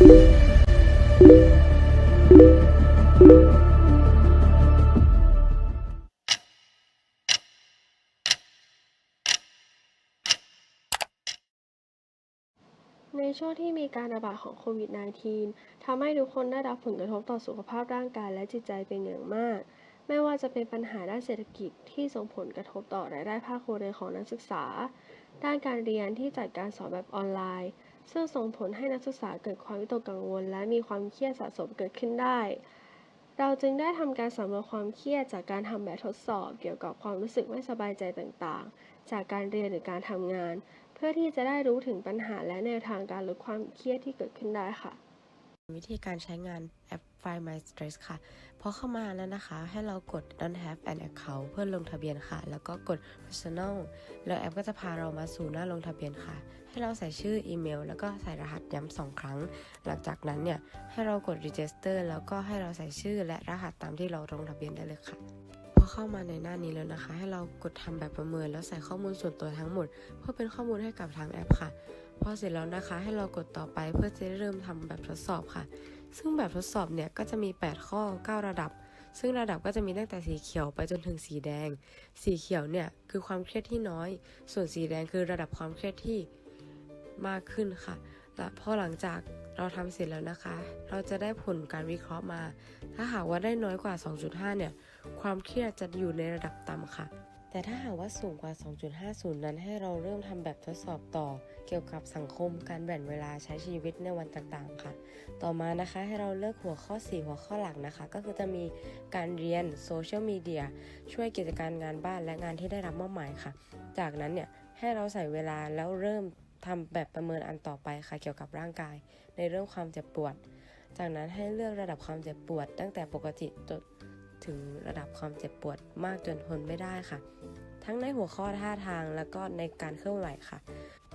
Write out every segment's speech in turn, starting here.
ในช่วงที่มีการระบาดของโควิด -19 ทำให้ทุกคนได้รับผลกระทบต่อสุขภาพร่างกายและจิตใจเป็นอย่างมาก ไม่ว่าจะเป็นปัญหาด้านเศรษฐกิจที่ส่งผลกระทบต่อรายได้ภาคครัวเรือนของนักศึกษา ด้านการเรียนที่จัดการสอนแบบออนไลน์ ซึ่งส่งผลให้นักศึกษาเกิดความวิตกกังวล และมีความเครียดสะสมเกิดขึ้นได้ เราจึงได้ทำการสำรวจความเครียดจากการทำแบบทดสอบ เกี่ยวกับความรู้สึกไม่สบายใจต่างๆ จากการเรียนหรือการทำงาน เพื่อที่จะได้รู้ถึงปัญหาและแนวทางการลดความเครียดที่เกิดขึ้นได้ค่ะ วิธีการใช้งานแอป Find My Stress ค่ะ พอเข้ามาแล้วนะคะ ให้เรากด Don't have an account เพื่อลงทะเบียนค่ะ แล้วก็กด Personal แล้วแอปก็จะพาเรามาสู่หน้าลงทะเบียนค่ะ ให้เราใส่ชื่ออีเมล แล้วก็ใส่รหัสย้ำสองครั้ง หลังจากนั้นเนี่ย ให้เรากด Register แล้วก็ให้เราใส่ชื่อและรหัสตามที่เราลงทะเบียนได้เลยค่ะพอเข้ามาในหน้านี้แล้วนะคะ ให้เรากดทำแบบประเมินแล้วใส่ข้อมูลส่วนตัวทั้งหมด เพื่อเป็นข้อมูลให้กับทางแอปค่ะ พอเสร็จแล้วนะคะให้เรากดต่อไปเพื่อจะได้เริ่มทำแบบทดสอบค่ะ ซึ่งแบบทดสอบเนี่ยก็จะมี 8 ข้อ 9 ระดับ ซึ่งระดับก็จะมีตั้งแต่สีเขียวไปจนถึงสีแดง สีเขียวเนี่ยคือความเครียดที่น้อย ส่วนสีแดงคือระดับความเครียดที่มากขึ้นค่ะ และพอหลังจากเราทำเสร็จแล้วนะคะ เราจะได้ผลการวิเคราะห์มา ถ้าหากว่าได้น้อยกว่า 2.5 เนี่ย ความเครียดจะอยู่ในระดับต่ำค่ะ แต่ถ้าหากว่าสูงกว่า 2.50 นั้นให้เราเริ่มทำแบบทดสอบต่อ เกี่ยวกับสังคมการแบ่งเวลาใช้ชีวิตในวันต่างๆ ค่ะ ต่อมานะคะให้เราเลือกหัวข้อ 4 หัวข้อหลักนะคะ ก็คือจะมีการเรียนโซเชียลมีเดียช่วยกิจการงานบ้านและงานที่ได้รับมอบหมายค่ะ จากนั้นเนี่ยให้เราใส่เวลาแล้วเริ่มทำแบบประเมินอันต่อไปค่ะเกี่ยวกับร่างกาย ในเรื่องความเจ็บปวด จากนั้นให้เลือกระดับความเจ็บปวด ตั้งแต่ปกติจน ถึงระดับความเจ็บปวดมากจนทนไม่ได้ค่ะ ทั้งในหัวข้อท่าทางแล้วก็ในการเคลื่อนไหวค่ะ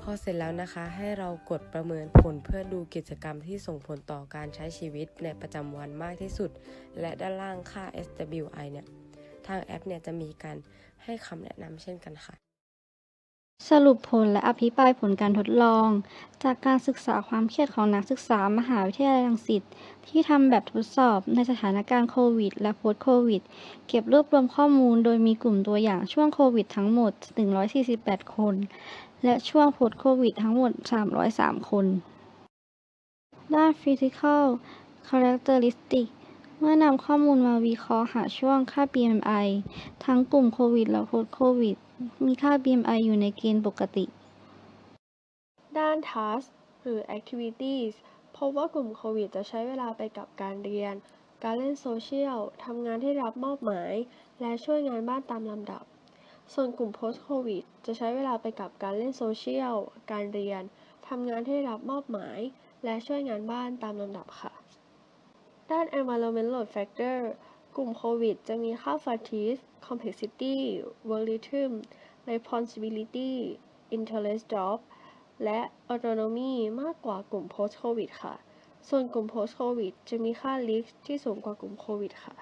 พอเสร็จแล้วนะคะให้เรากดประเมินผลเพื่อดูกิจกรรมที่ส่งผลต่อการใช้ชีวิตในประจำวันมากที่สุด และด้านล่างค่า SWI เนี่ยทางแอปเนี่ยจะมีการให้คำแนะนำเช่นกันค่ะ สรุปผลและอภิปรายผลการทดลอง จากการศึกษาความเครียดของนักศึกษามหาวิทยาลัยรังสิตที่ทำแบบทดสอบในสถานการณ์โควิด และ post โควิด เก็บรวบรวมข้อมูลโดยมีกลุ่มตัวอย่างช่วงโควิดทั้งหมด 148 คน และช่วง post โควิดทั้งหมด 303 คน ด้าน physical characteristic เมื่อนำข้อมูลมาวิเคราะห์หาช่วงค่า BMI ทั้งกลุ่มโควิดและ post โควิด มีค่า BMI อยู่ในเกณฑ์ปกติ ด้าน task หรือ activities พบว่ากลุ่มโควิดจะใช้เวลาไปกับการเรียน การเล่นโซเชียล ทำงานที่รับมอบหมาย และช่วยงานบ้านตามลำดับ ส่วนกลุ่ม post covid จะใช้เวลาไปกับการเล่นโซเชียล การเรียน ทำงานที่รับมอบหมาย และช่วยงานบ้านตามลำดับค่ะ ด้าน environment load factor กลุ่มโควิด จะมีค่า fatigue complexity work rhythm responsibility interest job และ autonomy มากกว่ากลุ่ม post covid ค่ะ ส่วนกลุ่ม post covid จะมีค่า risk ที่สูงกว่ากลุ่มโควิดค่ะ